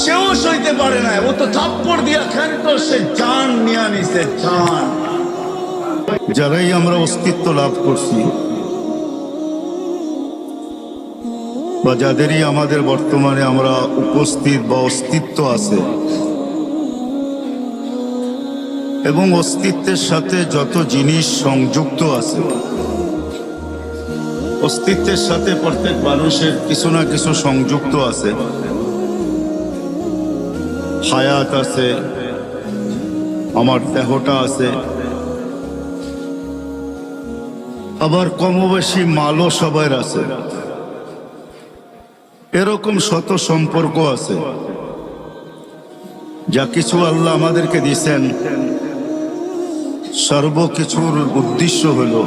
সেও সইতে পারে না। ও তো থাপ্পড় দিয়া খেলতো সে জান নিয়ে নিছে জান যারাই আমরা অস্তিত্ব লাভ করছি, বা যাদেরই আমাদের বর্তমানে আমরা উপস্থিত বা অস্তিত্ব আছে, এবং অস্তিত্বের সাথে যত জিনিস সংযুক্ত আছে, অস্তিত্বের সাথে প্রত্যেক মানুষের কিছু না কিছু সংযুক্ত আছে হায়াত আছে, আমার দেহটা আছে। আবার কমবেশি মালও সবার আছে। এরকম শত সম্পর্ক আছে। যা কিছু আল্লাহ আমাদেরকে দিছেন সর্বকিছুর উদ্দেশ্য হলো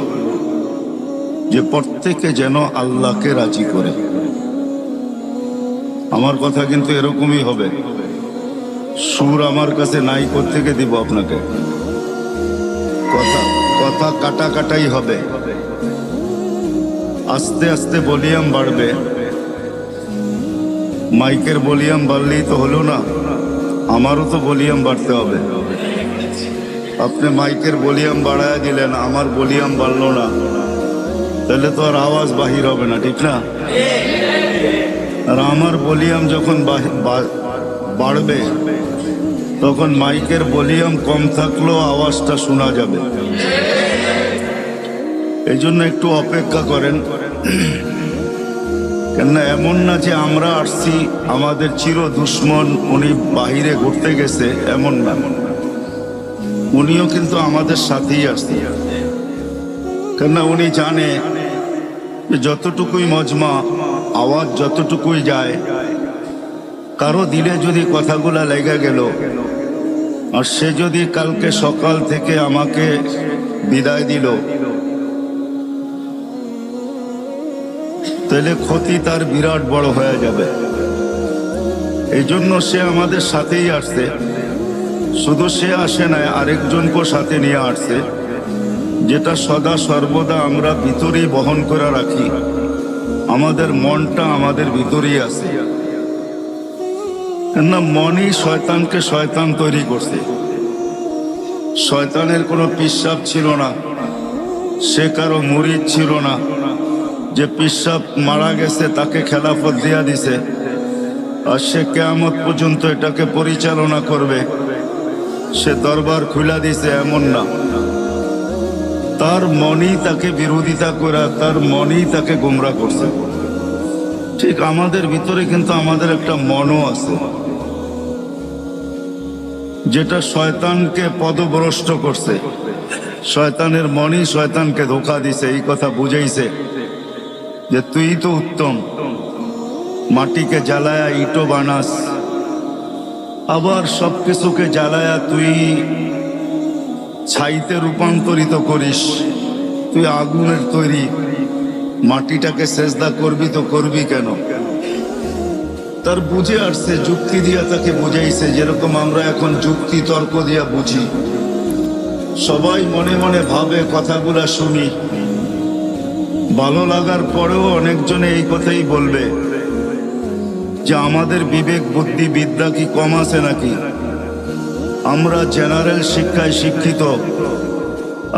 যে প্রত্যেকে যেন আল্লাহকে রাজি করে। আমার কথা কিন্তু এরকমই হবে। সুর আমার কাছে নাই থেকে দিব আপনাকে? কথা কথা কাটা কাটাই হবে। আস্তে আস্তে ভলিউম বাড়বে। মাইকের ভলিউম বাড়লেই তো হলো না, আমারও তো ভলিউম বাড়তে হবে। আপনি মাইকের ভলিউম বাড়ায় দিলেন, আমার ভলিউম বাড়লো না। তাহলে তো আর আওয়াজ বাহির হবে না, ঠিক না? আর আমার ভলিউম যখন বাড়বে তখন মাইকের ভলিউম কম থাকলেও আওয়াজটা শোনা যাবে। এই জন্য একটু অপেক্ষা করেন। কেননা এমন না যে আমরা আসছি, আমাদের চির দুশ্মন উনি বাহিরে ঘুরতে গেছে, এমন না। উনিও কিন্তু আমাদের সাথেই আসছে। কেননা উনি জানে যতটুকুই মজমা, আওয়াজ যতটুকুই যায় কারও দিলে যদি কথাগুলা লেগে গেল, আর সে যদি কালকে সকাল থেকে আমাকে বিদায় দিল, তাহলে ক্ষতি তার বিরাট বড় হয়ে যাবে। এই জন্য সে আমাদের সাথেই আসছে। শুধু সে আসে না আরেকজনকে সাথে নিয়ে আসছে, যেটা সদা সর্বদা আমরা ভিতরেই বহন করে রাখি। আমাদের মনটা আমাদের ভিতরেই আছে। না মনই শয়তানকে শয়তান তৈরি করছে। শয়তানের কোনো পিসাব ছিল না। সে কারও মুরিদ ছিল না। যে পিসাব মারা গেছে, তাকে খেলাফত দিয়া দিছে। আর সে কেয়ামত পর্যন্ত এটাকে পরিচালনা করবে। সে দরবার খুলা দিছে, এমন না। তার মনই তাকে বিরোধিতা করা, তার মনই তাকে গুমরা করছে। ঠিক আমাদের ভিতরে কিন্তু আমাদের একটা মনও আছে। যেটা শয়তানকে পদভ্রষ্ট করছে। শয়তানের মনই শয়তানকে ধোকা দিছে, এই কথা বুঝাইছে যে তুই তো উত্তম। মাটিকে জ্বালায়া ইটো বানাস, আবার সব কিছুকে জ্বালায়া তুই ছাইতে রূপান্তরিত করিস, তুই আগুনের তৈরি। মাটিটাকে সেজদা করবি তো করবি কেন? তার বুঝে আসছে, যুক্তি দিয়া তাকে বুঝাইছে, যেরকম আমরা এখন যুক্তি, তর্ক দিয়া বুঝি। সবাই মনে মনে ভাবে, কথাগুলা শুনি। ভালো লাগার পরেও অনেকজনে এই কথাই বলবে, যে আমাদের বিবেক, বুদ্ধি, বিদ্যা কি কম আছে নাকি? আমরা জেনারেল শিক্ষায় শিক্ষিত,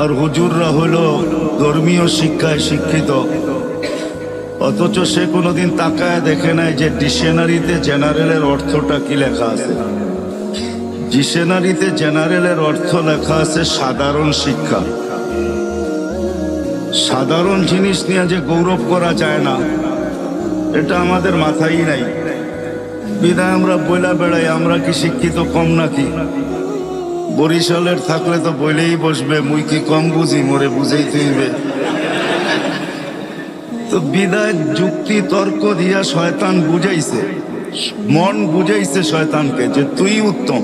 আর হুজুররা হলো ধর্মীয় শিক্ষায় শিক্ষিত। অথচ সে কোনোদিন তাকায় দেখে নাই যে ডিকশনারিতে জেনারেলের অর্থটা কি লেখা আছে। ডিকশনারিতে জেনারেলের অর্থ লেখা আছে সাধারণ শিক্ষা। সাধারণ জিনিস নিয়ে যে গৌরব করা যায় না, এটা আমাদের মাথায় নাই। বিদায় আমরা বইলা বেড়াই, আমরা কি শিক্ষিত কম নাকি? বরিশালের থাকলে তো বইলেই বসবে, মুই কি কম বুঝি? মোরে বুঝেই তুইবে তো বিদায়, যুক্তি, তর্ক দিয়া শয়তান বুঝাইছে। মন বুঝাইছে শয়তানকে যে তুই উত্তম।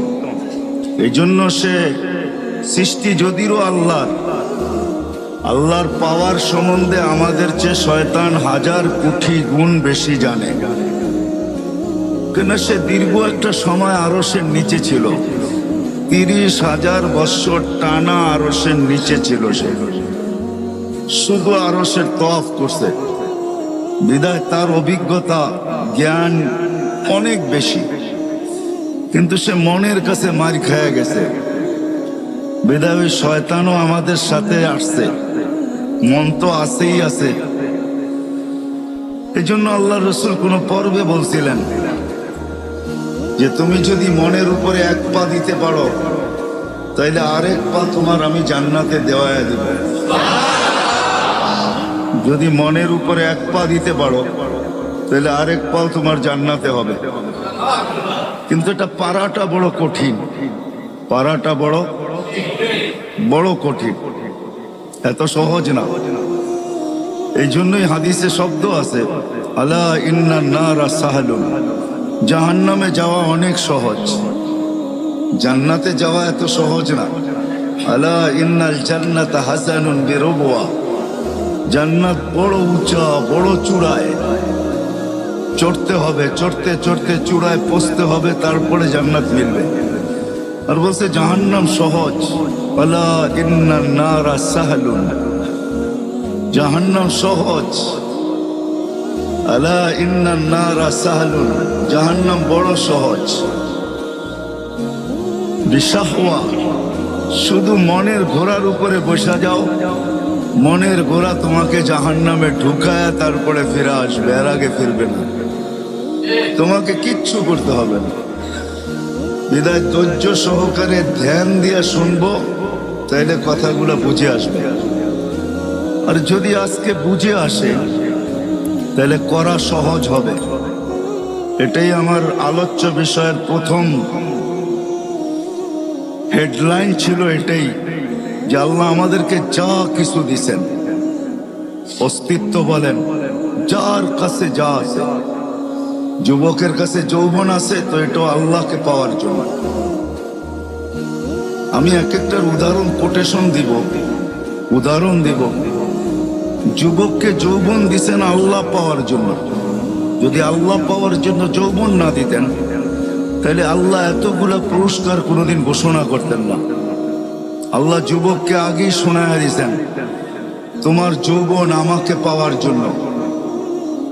এই জন্য সে সৃষ্টি যদিও আল্লাহর আল্লাহর পাওয়ার সম্বন্ধে আমাদের চেয়ে শয়তান হাজার কোটি গুণ বেশি জানে। কেন সে দীর্ঘ একটা সময় আরসের নিচে ছিল। তিরিশ হাজার বৎসর টানা আরসের নিচে ছিল সে। শুধু আরসের তফ করছে। বিদায় তার অভিজ্ঞতা, জ্ঞান অনেক বেশি। কিন্তু সে মনের কাছে মার খেয়ে গেছে। বিদায় ওই শয়তানও আমাদের সাথে আসছে। মন তো আছেই আছে। এই জন্য আল্লাহ রসুল কোন পর্বে বলছিলেন যে, তুমি যদি মনের উপরে এক পা দিতে পারো, তাইলে আরেক পা তোমার আমি জান্নাতে দেওয়ায় দেব। যদি মনের উপরে এক পা দিতে পারো, তাহলে আরেক পা তোমার জান্নাতে হবে। কিন্তু এটা পারাটা বড় কঠিন। পারাটা বড় বড় কঠিন। এত সহজ না। এই জন্যই হাদিসে শব্দ আছে, আলা ইন্না নারা সাহালুন। জাহান্নামে যাওয়া অনেক সহজ। জান্নাতে যাওয়া এত সহজ না। আলা ইন্নাল জান্নাত হাসানুন বিরবুয়া জান্নাত বড় উঁচা, বড় চূড়ায়। চড়তে হবে, চড়তে চড়তে চূড়ায় পৌঁছতে হবে, তারপরে জান্নাত মিলবে। আর বলছে, জাহান্নাম সহজ। আলা ইন্না নারা সাহালুন। জাহান্নাম সহজ। আলা ইন্না নারা সাহালুন। জাহান্নাম বড় সহজ। বিশাহওয়া। শুধু মনের ঘোড়ার উপরে বসা যাও। মনের ঘোড়া তোমাকে জাহান্নামে ঢুকায় তারপরে ফিরে আসবে, এর আগে ফিরবে না। তোমাকে কিচ্ছু করতে হবে না। বিদায় ধৈর্য সহকারে ধ্যান দিয়ে শুনব, তাইলে কথাগুলো বুঝে আসবে। আর যদি আজকে বুঝে আসে তাহলে করা সহজ হবে। এটাই আমার আলোচ্য বিষয়ের প্রথম। হেডলাইন ছিল এটাই। যে আল্লাহ আমাদেরকে যা কিছু দিছেন, অস্তিত্ব বলেন, যার কাছে যা আছে। যুবকের কাছে যৌবন আছে, তো এটা আল্লাহকে পাওয়ার জন্য। আমি এক একটার উদাহরণ কোটেশন দিব, উদাহরণ দিব। যুবককে যৌবন দিছেন আল্লাহ পাওয়ার জন্য। যদি আল্লাহ পাওয়ার জন্য যৌবন না দিতেন, তাহলে আল্লাহ এতগুলো পুরস্কার কোনোদিন ঘোষণা করতেন না। আল্লাহ যুবককে আগেই শোনায় দিছেন, তোমার যৌবন আমাকে পাওয়ার জন্য।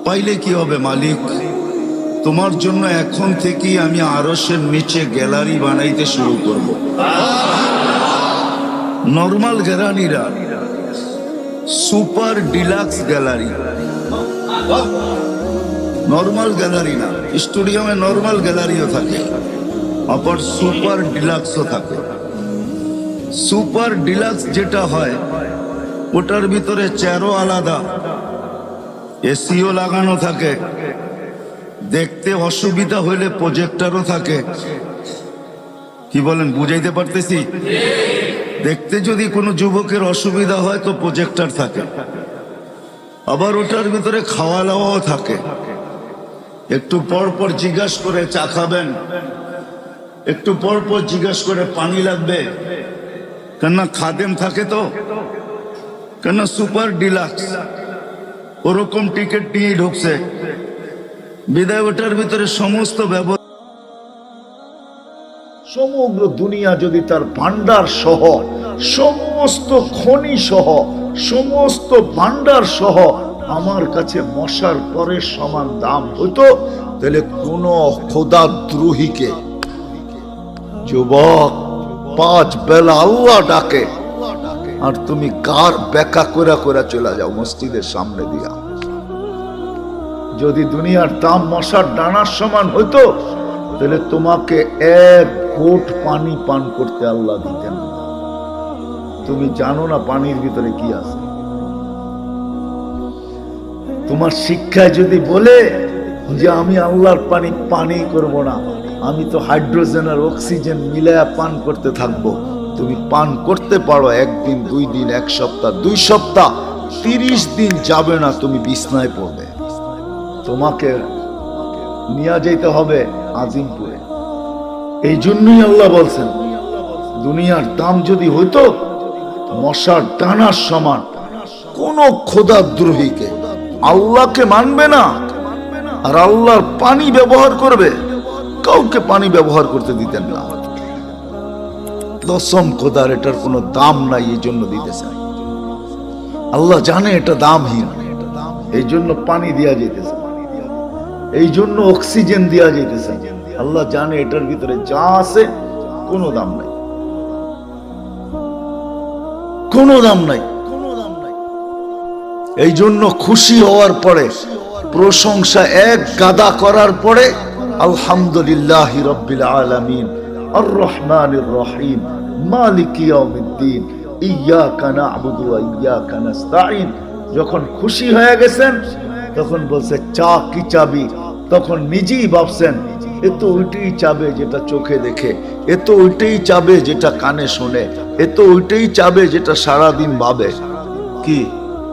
পাইলে কি হবে, মালিক? তোমার জন্য এখন থেকেই আমি আরসের নিচে গ্যালারি বানাইতে শুরু করব। Normal গ্যালারিরা super deluxe gallery. Normal gallery না, স্টুডিয়ামে নর্মাল গ্যালারিও থাকে, আবার সুপার ডিলাক্সও থাকে। সুপার ডিলাক্স যেটা হয়, ওটার ভিতরে চেয়ারও আলাদা। এসিও লাগানো থাকে। দেখতে অসুবিধা হলে প্রজেক্টারও থাকে। কি বলেন, বুঝাইতে পারতেছি? দেখতে যদি কোনো যুবকের অসুবিধা হয়, তো প্রজেক্টার থাকে। আবার ওটার ভিতরে খাওয়া দাওয়াও থাকে। একটু পর পর জিজ্ঞাসা করে চা খাবেন। একটু পর পর জিজ্ঞাসা করে পানি লাগবে। কেননা খাদেম থাকে তো? কেননা সুপার ডিলাক্স? ওরকম টিকিট নিয়ে ঢুকছে। বিদায় ওটার ভিতরে সমস্ত ব্যবস্থা সমগ্র দুনিয়া যদি তার ভান্ডার সহ, সমস্ত খনি সহ, সমস্ত ভান্ডার সহ আমার কাছে মশার পরের সমান দাম হতো তাহলে কোন খোদা দ্রোহীকে যুবক পাঁচ বেলা আল্লাহ ডাকে। আর তুমি কার বেকা করে করে চলে যাও মসজিদের সামনে দিয়া। যদি দুনিয়ার দাম মশার ডানার সমান হইতো, তাহলে তোমাকে এক কোট পানি পান করতে আল্লাহ দিতেন তুমি জানো না পানির ভিতরে কি আছে। তোমার শিক্ষায় যদি বলে যে আমি আল্লাহর পানি পানি করব না আমি তো হাইড্রোজেন আর অক্সিজেন মিলায়া পান করতে থাকব। তুমি পান করতে পারো, একদিন, দুই দিন, এক সপ্তাহ, দুই সপ্তাহ, তিরিশ দিন যাবে না তুমি বিছনায় পড়বে। তোমাকে নিয়ে যেতে হবে আজিমপুরে। এই জন্যই আল্লাহ বলছেন, দুনিয়ার দাম যদি হইতো, মশার টানার সমান, কোন খোদাদ্রোহীকে আল্লাহকে মানবে না, আর আল্লাহর পানি ব্যবহার করবে। কাউকে পানি ব্যবহার করতে দিতেন না। দশম খোদার এটার কোনো দাম নাই, এই জন্য দিতেছে আল্লাহ জানে এটা দামহীন। এই জন্য পানি দেওয়া যেতেছে এই জন্য অক্সিজেন দেওয়া যেতেছে আল্লাহ জানে এটার ভিতরে যা আছে, কোনো দাম নাই। কোনো দাম নাই। এই জন্য খুশি হওয়ার পরে, প্রশংসা এক গাদা করার পরে আলহামদুলিল্লাহ রব্বিল আলামিন আর রহমানির রহিম না'বুদু ওয়া ইয়াকা নাস্তাঈন। যখন খুশি হয়ে গেছেন, তখন বলছে, চা কি চাবি? তখন নিজেই ভাবছেন, এ তো ওইটাই চাবে যেটা চোখে দেখে, এ তো ওইটাই চাবে যেটা কানে শোনে, এ তো ওইটাই চাবে যেটা সারাদিন ভাবে। কি?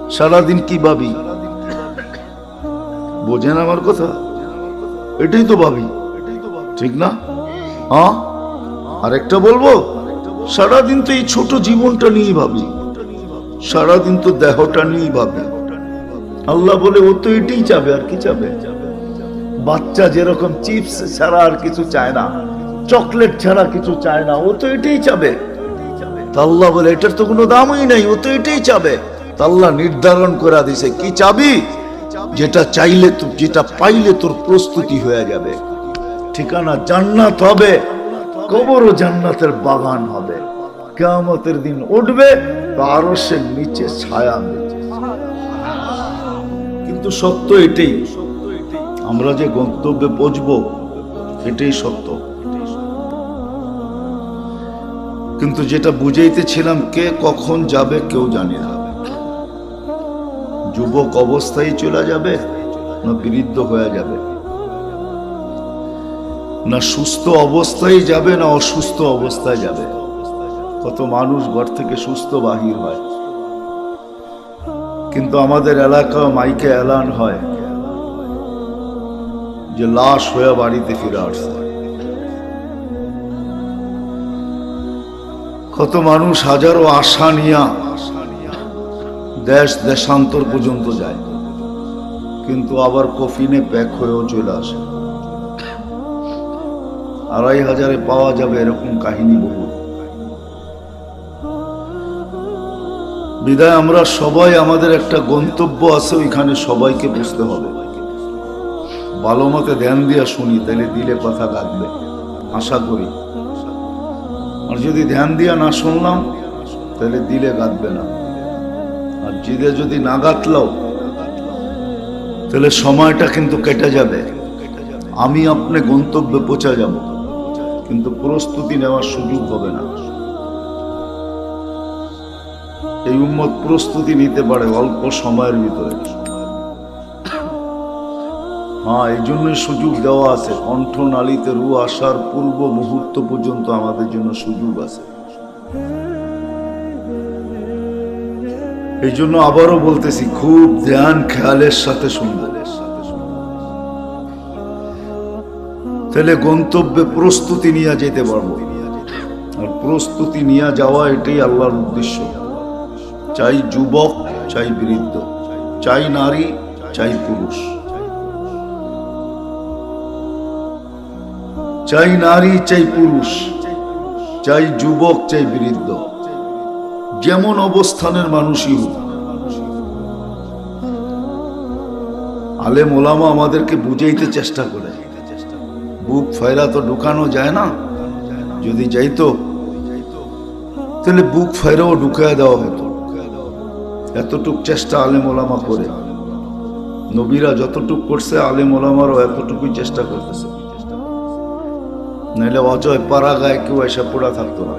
সারাদিন কি ভাবি? বোঝেন আমার কথা? এটাই তো ভাবি। ঠিক না? হ্যাঁ আরেকটা বলব? সারাদিন তো এই ছোট জীবনটা নিয়েই ভাবি। সারাদিন তো দেহটা নিয়েই ভাবি। আল্লাহ বলে, ও তো এটাই চাবে, আর কি চাবে? বাচ্চা যেরকম চিপস ছাড়া আর কিছু চায় না, চকলেট ছাড়া কিছু চায় না, ও তো এটাই চাবে। আল্লাহ বলে, এটার তো কোনো দামই নাই, ও তো এটাই চাবে। আল্লাহ নির্ধারণ করে দিছে, কি চাবি? যেটা চাইলে যেটা পাইলে তোর প্রস্তুতি হয়ে যাবে। ঠিকানা জান্নাত হবে, কবরও জান্নাতের বাগান হবে। কেয়ামতের দিন উঠবে আরও সে নিচে ছায়া। কিন্তু সত্য এটাই, আমরা যে গন্তব্যে পৌঁছব, এটাই সত্য। কিন্তু যেটা বুঝাইতেছিলাম, কে কখন যাবে কেউ জানি না। যুবক অবস্থায় চলে যাবে না বৃদ্ধ হয়ে যাবে? না সুস্থ অবস্থায় যাবে না অসুস্থ অবস্থায় যাবে? কত মানুষ ঘর থেকে সুস্থ বাহির হয়। কিন্তু আমাদের এলাকা মাইকে এলান হয় যে লাশ হয়ে বাড়িতে ফিরে আসছে। কত মানুষ হাজারো আশা নিয়া দেশ দেশান্তর পর্যন্ত যায়। কিন্তু আবার কফিনে প্যাক হয়েও চলে আসে। আড়াই হাজারে পাওয়া যাবে এরকম কাহিনী বহু। বিদায়, আমরা সবাই আমাদের একটা গন্তব্য আছে, ওইখানে সবাইকে বুঝতে হবে। ভালো মতে ধ্যান দিয়া শুনি তাহলে দিলে কথা গাঁথবে আশা করি। আর যদি ধ্যান দিয়া না শুনলাম তাহলে দিলে গাঁথবে না। আর জিদে যদি না গাঁথলাও তাহলে সময়টা কিন্তু কেটে যাবে। আমি আপনি গন্তব্যে পৌঁছা যাব, কিন্তু প্রস্তুতি নেওয়ার সুযোগ হবে না। এই উম্মত প্রস্তুতি নিতে পারে অল্প সময়ের ভিতরে। হ্যাঁ এই জন্যই সুযোগ দেওয়া আছে। কণ্ঠনালীতে রু আসার পূর্ব মুহূর্ত পর্যন্ত আমাদের জন্য সুযোগ আছে। এই জন্য আবারও বলতেছি, খুব ধ্যান, খেয়ালের সাথে শুনবে তাহলে গন্তব্যে প্রস্তুতি নিয়ে যেতে পারব। আর প্রস্তুতি নিয়ে যাওয়া এটাই আল্লাহর উদ্দেশ্য। চাই যুবক, চাই বৃদ্ধ, চাই নারী, চাই পুরুষ। চাই নারী, চাই পুরুষ, চাই যুবক, চাই বৃদ্ধ। যেমন অবস্থানের মানুষই হোক। আলেম ওলামা আমাদেরকে বুঝাইতে চেষ্টা করে। বুক ফয়রা তো ঢুকানো যায় না। যদি যাইতো, তাহলে বুক ফয়রাও ঢুকায় দেওয়া হতো। এতটুক চেষ্টা আলেম ওলামা করে। নবীরা যতটুক করছে, আলেম ওলামারও এতটুকুই চেষ্টা করতেছে। নাহলে অজয় পাড়া গায়ে কেউ এসে পড়া থাকতো না।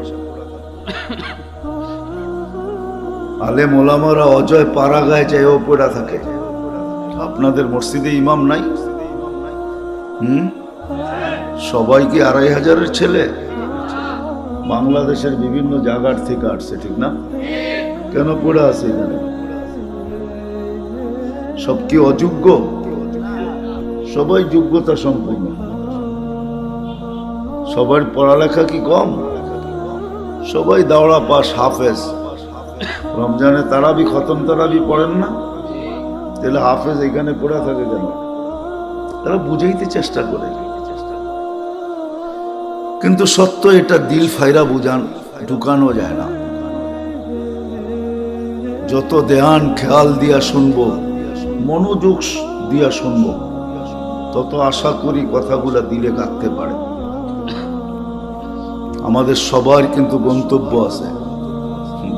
আলেম মোলামারা অজয় পাড়া গায়ে যাইও পড়া থাকে। আপনাদের মসজিদে ইমাম নাই? হুম? সবাই কি আড়াই হাজারের ছেলে? বাংলাদেশের বিভিন্ন জায়গার থেকে আসছে, ঠিক না? কেন পড়ে আছে এখানে? সব কি অযোগ্য? সবাই যোগ্যতা সম্পূর্ণ সবার পড়ালেখা কি কম? সবাই দাওড়া পাস, হাফেজ। রমজানে তারাবি খতম তারাবি পড়েন না? তাহলে হাফেজ এখানে পড়ে থাকে কেন? তারা বুঝাইতে চেষ্টা করে। কিন্তু সত্য এটা, দিল ফাইরা বুঝান, ঢুকানো যায় না। যত ধ্যান, খেয়াল দিয়া শুনব, মনোযোগ দিয়া শুনব, তত আশা করি কথাগুলা দিলে কাঁদতে পারে। আমাদের সবার কিন্তু গন্তব্য আছে।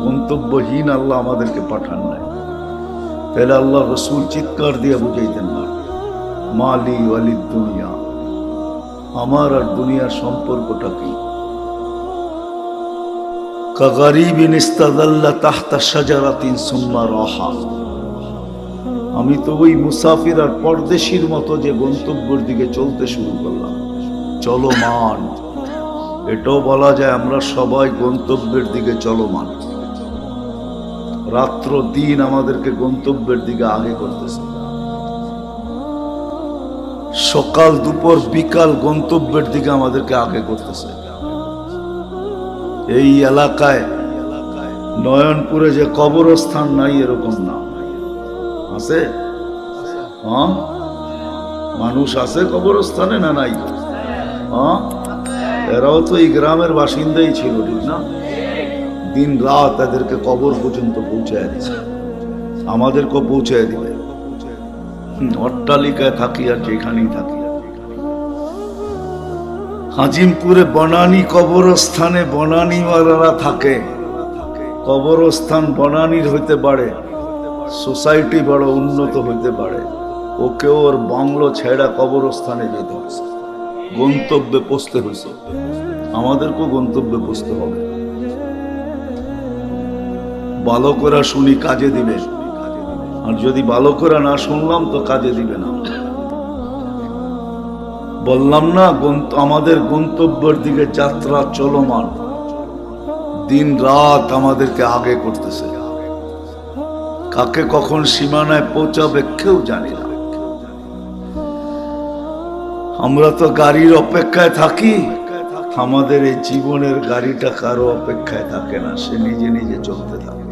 গন্তব্যহীন আল্লাহ আমাদেরকে পাঠান নাই। তাহলে আল্লাহ রসুল চিৎকার দিয়ে বুঝাইতেন না, মালি ওয়ালিদ দুনিয়া, আমার আর দুনিয়ার সম্পর্কটা কি? আমি তো ওই মুসাফির আর পরদেশির মতো যে গন্তব্যের দিকে চলতে শুরু করলাম। চলমান। এটাও বলা যায় আমরা সবাই গন্তব্যের দিকে চলমান। রাত্র দিন আমাদেরকে গন্তব্যের দিকে আগে করতেছে। সকাল দুপুর বিকাল গন্তব্যের দিকে আমাদেরকে আগে করতেছে। এই এলাকায়, নয়নপুরে যে কবরস্থান নাই, এরকম না। আছে? হ্যাঁ? মানুষ আছে কবরস্থানে না নাই? হ্যাঁ? এরাও তো এই গ্রামের বাসিন্দাই ছিল, ঠিক না? দিন রাত এদেরকে কবর পর্যন্ত পৌঁছায় দিচ্ছে। আমাদেরকেও পৌঁছায় দিবে। অট্টালিকায় থাকি আর যেখানেই থাকি। হাজিমপুরে বনানী কবরস্থানে বনানীওয়ালারা থাকে। কবরস্থান বনানীর হইতে পারে সোসাইটি বড় উন্নত হইতে পারে ওকে ওর বাংলো ছেড়া কবরস্থানে যেতে গন্তব্যে পৌঁছতে হয়েছে আমাদেরকেও গন্তব্যে পৌঁছতে হবে। ভালো করে শুনি কাজে দিবে। আর যদি ভালো করে না শুনলাম, তো কাজে দিবে না। বললাম না আমাদের গন্তব্যের দিকে যাত্রা চলমান। দিন রাত আমাদেরকে আগে করতেছে। কাকে কখন সীমানায় পৌঁছাবে কেউ জানি না। আমরা তো গাড়ির অপেক্ষায় থাকি। আমাদের এই জীবনের গাড়িটা কারও অপেক্ষায় থাকে না, সে নিজে নিজে চলতে থাকে।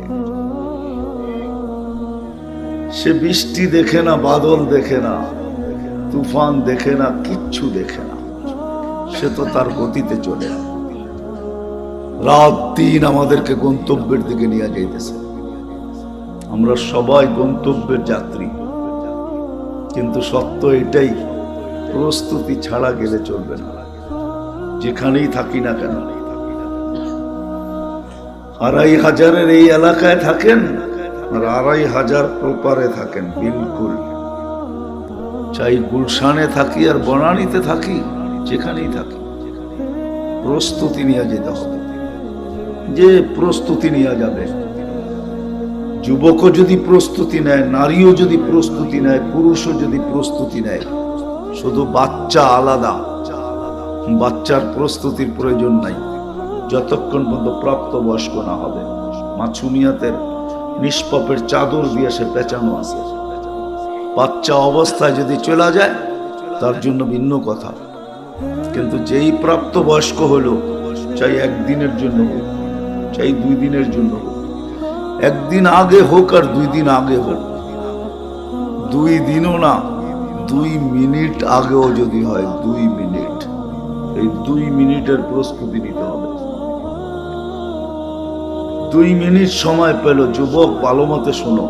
সে বৃষ্টি দেখে না, বাদল দেখে না, তুফান দেখে না, কিচ্ছু দেখে না। সে তো তার গতিতে চলে। রাত দিন আমাদেরকে গন্তব্যের দিকে নিয়ে যাইতেছে। আমরা সবাই গন্তব্যের যাত্রী। কিন্তু সত্য এটাই, প্রস্তুতি ছাড়া গেলে চলবে না। যেখানেই থাকি না কেন? আড়াই হাজারের এই এলাকায় থাকেন? আর আড়াই হাজার প্রপারে থাকেন, বিলকুল। চাই গুলশানে থাকি আর বনানীতে থাকি, যেখানেই থাকি। প্রস্তুতি নিয়ে যেতে হবে। যে প্রস্তুতি নিয়ে যাবে। যুবকও যদি প্রস্তুতি নেয়, নারীও যদি প্রস্তুতি নেয়, পুরুষও যদি প্রস্তুতি নেয়, শুধু বাচ্চা আলাদা। বাচ্চার প্রস্তুতির প্রয়োজন নাই। যতক্ষণ পর্যন্ত প্রাপ্ত বয়স্ক না হবে। মাছুমিয়াতের নিষ্পাপের চাদর দিয়ে সে পেঁচানো আছে। বাচ্চা অবস্থায় যদি চলে যায়, তার জন্য ভিন্ন কথা। কিন্তু যেই প্রাপ্ত বয়স্ক হলো চাই একদিনের জন্য হোক, চাই দুই দিনের জন্য হোক। একদিন আগে হোক আর দুই দিন আগে হোক। দুই দিনও না, দুই মিনিট আগেও যদি হয়, দুই মিনিট। এই দুই মিনিটের প্রস্তুতি নিতে হবে। দুই মিনিট সময় পেল, যুবক ভালো মতে শোনো।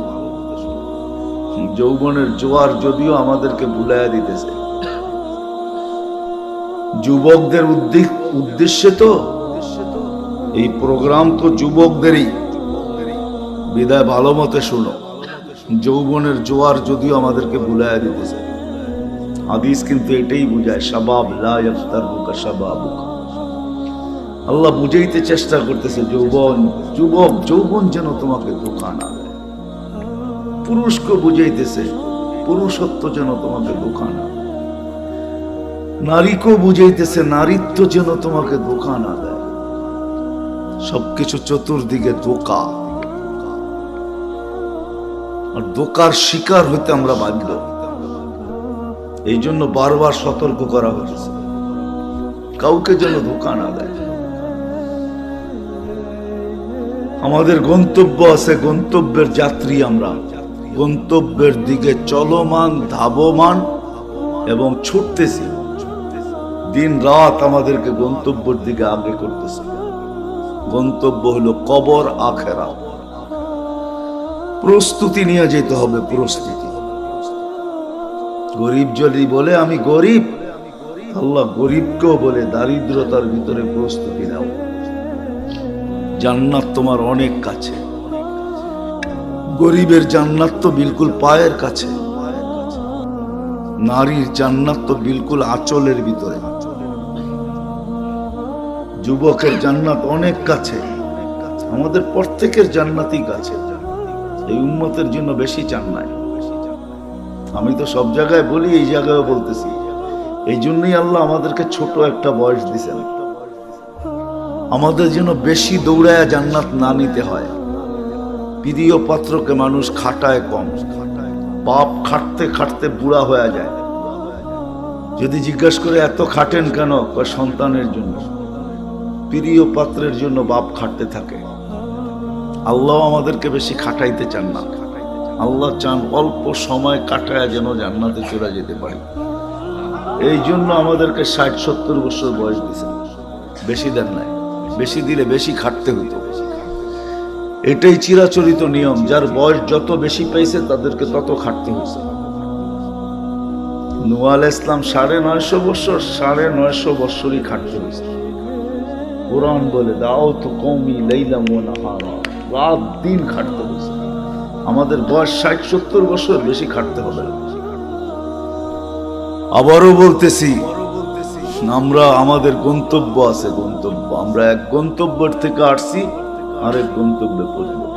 যৌবনের জোয়ার যদিও আমাদেরকে বুলাইয়া দিতেছে। যুবকদের উদ্দেশ্যে তো, এই প্রোগ্রাম তো যুবকদেরই। বিদায় ভালো মতে শোনো। যৌবনের জোয়ার যদিও আমাদেরকে বুলাইয়া দিতেছে। হাদিস কিন্তু এটাই বুঝায় শাবাব লা বুকা শাবাবুকা আল্লাহ বুঝাইতে চেষ্টা করতেছে, যৌবন, যুবক, যৌবন যেন তোমাকে ধোকা না দেয়। পুরুষকে বুঝাইতেছে, পুরুষত্ব যেন তোমাকে ধোকা না দেয়। নারীকেও বুঝাইতেছে, নারীত্ব যেন তোমাকে ধোকা না দেয়। সবকিছু চতুর্দিকে ধোকা। আর ধোকার শিকার হইতে আমরা বাধ্য। এই জন্য বারবার সতর্ক করা হয়েছে। কাউকে যেন ধোকা না আমাদের গন্তব্য আছে, গন্তব্যের যাত্রী আমরা। গন্তব্যের দিকে চলমান, ধাবমান এবং ছুটতেছি। দিন রাত আমাদেরকে গন্তব্যের দিকে আগে করতেছে। গন্তব্য হলো কবর, আখেরা। প্রস্তুতি নিয়ে যেতে হবে, প্রস্তুতি। গরিব যদি বলে, আমি গরিব, আল্লাহ গরিবকেও বলে, দারিদ্রতার ভিতরে প্রস্তুতি নাও। জান্নাত তোমার অনেক কাছে। গরিবের জান্নাত তো বিলকুল পায়ের কাছে। নারীর জান্নাত তো বিলকুল আঁচলের ভিতরে। যুবকের জান্নাত অনেক কাছে। আমাদের প্রত্যেকের জান্নাতই কাছে। এই উন্মতের জন্য বেশি চান নাই। আমি তো সব জায়গায় বলি, এই জায়গায় বলতেছি। এই জন্যই আল্লাহ আমাদেরকে ছোট একটা বয়স দিছেন। আমাদের যেন বেশি দৌড়ায় জান্নাত না নিতে হয়। প্রিয় পাত্রকে মানুষ খাটায় কম। বাপ খাটতে খাটতে বুড়া হয়ে যায়। যদি জিজ্ঞেস করে, এত খাটেন কেন? সন্তানের জন্য। প্রিয় পাত্রের জন্য বাপ খাটতে থাকে। আল্লাহ আমাদেরকে বেশি খাটাইতে চান না। আল্লাহ চান অল্প সময় কাটায় যেন জান্নাতে চলে যেতে পারি। এই জন্য আমাদেরকে ষাট সত্তর বছর বয়স দিছে বেশি দেন নাই। বেশি দিলে বেশি খাটতে হইতো। এটাই চিরাচরিত নিয়ম, যার বয়স যত বেশি পাইছে তাদেরকে তত খাটতে হয়েছে নুয়াল ইসলাম সাড়ে নয়শো বছর, সাড়ে নয়শো বছরই খাটতে হয়েছে কোরআন বলে দাও তো কমি লাইলাম রাত দিন খাটতে হয়েছে আমাদের বয়স ষাট সত্তর বছর, বেশি খাটতে হবে আবারও বলতেছি আমরা আমাদের গন্তব্য আছে গন্তব্য। আমরা এক গন্তব্যের থেকে আসছি আরেক গন্তব্যে পৌঁছবো।